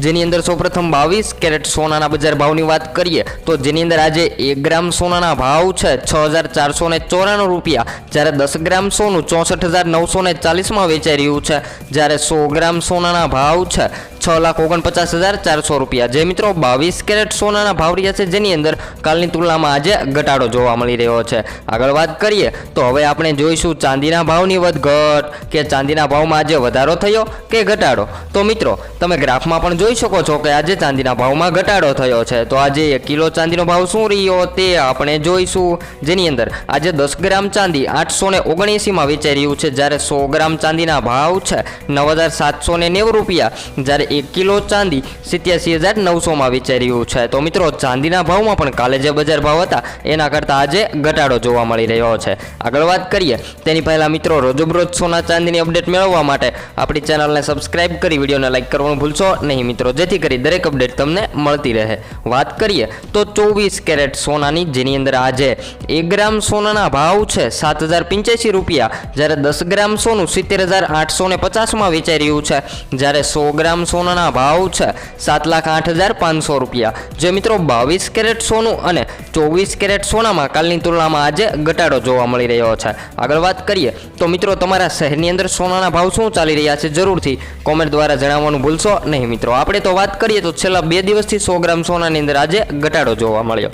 જેની અંદર સૌપ્રથમ બાવીસ કેરેટ સોનાના બજાર ભાવની વાત કરીએ, તો જેની અંદર આજે એક ગ્રામ સોનાના ભાવ છે છ હજાર ચારસો ને ચોરાણું રૂપિયા. જ્યારે દસ ગ્રામ સોનું ચોસઠ હજાર નવસો ને ચાલીસમાં વેચાઈ રહ્યું છે. જ્યારે સો ગ્રામ સોનાના ભાવ છે છ લાખ ઓગણપચાસ હજાર ચારસો રૂપિયા. જે મિત્રો, બાવીસ કેરેટ સોનાના ભાવ રહ્યા છે, જેની અંદર કાલની તુલનામાં આજે ઘટાડો જોવા મળી રહ્યો છે. આગળ વાત કરીએ, તો હવે આપણે જોઈશું ચાંદીના ભાવની વધઘટ, કે ચાંદીના ભાવમાં આજે વધારો થયો કે ઘટાડો? તો મિત્રો, તમે ગ્રાફમાં પણ જોઈ શકો છો કે આજે ચાંદીના ભાવમાં ઘટાડો થયો છે. તો આજે એક કિલો ચાંદીનો ભાવ શું રહ્યો તે આપણે જોઈશું. જેની અંદર આજે દસ ગ્રામ ચાંદી આઠસો ને ઓગણએંસીમાં વેચાઈ રહ્યું છે. જ્યારે સો ગ્રામ ચાંદીના ભાવ છે નવ હજાર સાતસો ને નેવું રૂપિયા. જ્યારે એક કિલો ચાંદી સિત્યાસી હજાર નવસોમાં વેચાઈ રહ્યું છે. તો મિત્રો, ચાંદીના ભાવમાં પણ કાલે જે બજાર ભાવ હતા, એના કરતાં આજે ઘટાડો જોવા મળી રહ્યો છે. આગળ વાત કરીએ, તેની પહેલાં મિત્રો, રોજબરોજ સોના ચાંદીની અપડેટ મેળવવા માટે આપણી ચેનલને સબસ્ક્રાઇબ કરી, વિડીયોને લાઇક કરવાનું ભૂલશો નહીં. મિત્રો, જેથી કરી દરેક અપડેટ તમને મળતી રહે. વાત કરીએ તો ચોવીસ કેરેટ સોનાની, જેની અંદર આજે એક ગ્રામ સોનાના ભાવ છે સાત હજાર પંચ્યાસી રૂપિયા, જ્યારે દસ ગ્રામ સોનું સિત્તેર હજાર આઠસો ને પચાસમાં વેચાઈ રહ્યું છે. જ્યારે સો ગ્રામ સોનાના ભાવ છે સાત લાખ આઠ હજાર પાંચસો રૂપિયા. જે મિત્રો, બાવીસ કેરેટ સોનું અને ચોવીસ કેરેટ સોનામાં કાલની તુલનામાં આજે ઘટાડો જોવા મળી રહ્યો છે. આગળ વાત કરીએ તો મિત્રો તમારા શહેરની અંદર સોનાના ભાવ શું ચાલી રહ્યા છે જરૂરથી કોમેન્ટ દ્વારા જણાવવાનું ભૂલશો નહીં મિત્રો. આપણે તો વાત કરીએ તો છેલ્લા બે દિવસથી સો ગ્રામ સોનાની અંદર આજે ઘટાડો જોવા મળ્યો.